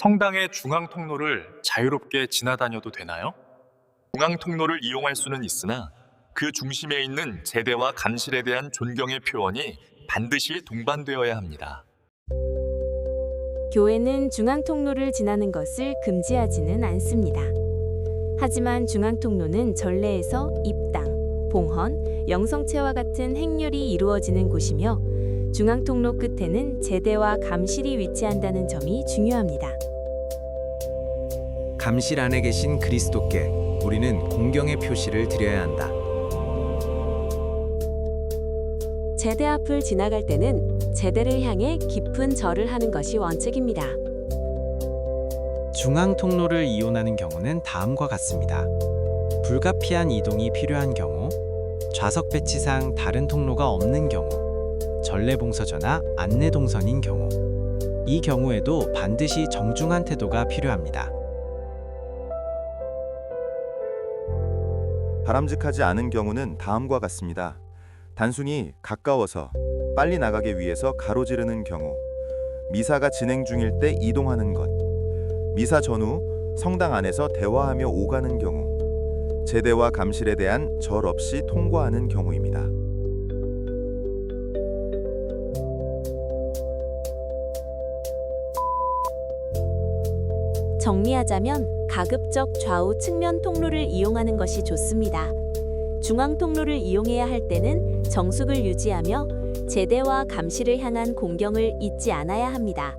성당의 중앙 통로를 자유롭게 지나다녀도 되나요? 중앙 통로를 이용할 수는 있으나 그 중심에 있는 제대와 감실에 대한 존경의 표현이 반드시 동반되어야 합니다. 교회는 중앙 통로를 지나는 것을 금지하지는 않습니다. 하지만 중앙 통로는 전례에서 입당, 봉헌, 영성체와 같은 행렬이 이루어지는 곳이며 중앙 통로 끝에는 제대와 감실이 위치한다는 점이 중요합니다. 감실 안에 계신 그리스도께 우리는 공경의 표시를 드려야 한다. 제대 앞을 지나갈 때는 제대를 향해 깊은 절을 하는 것이 원칙입니다. 중앙 통로를 이용하는 경우는 다음과 같습니다. 불가피한 이동이 필요한 경우, 좌석 배치상 다른 통로가 없는 경우, 전례 봉서전화 안내 동선인 경우, 이 경우에도 반드시 정중한 태도가 필요합니다. 바람직하지 않은 경우는 다음과 같습니다. 단순히 가까워서 빨리 나가기 위해서 가로지르는 경우, 미사가 진행 중일 때 이동하는 것, 미사 전후 성당 안에서 대화하며 오가는 경우, 제대와 감실에 대한 절 없이 통과하는 경우입니다. 정리하자면 가급적 좌우 측면 통로를 이용하는 것이 좋습니다. 중앙 통로를 이용해야 할 때는 정숙을 유지하며 제대와 감시를 향한 공경을 잊지 않아야 합니다.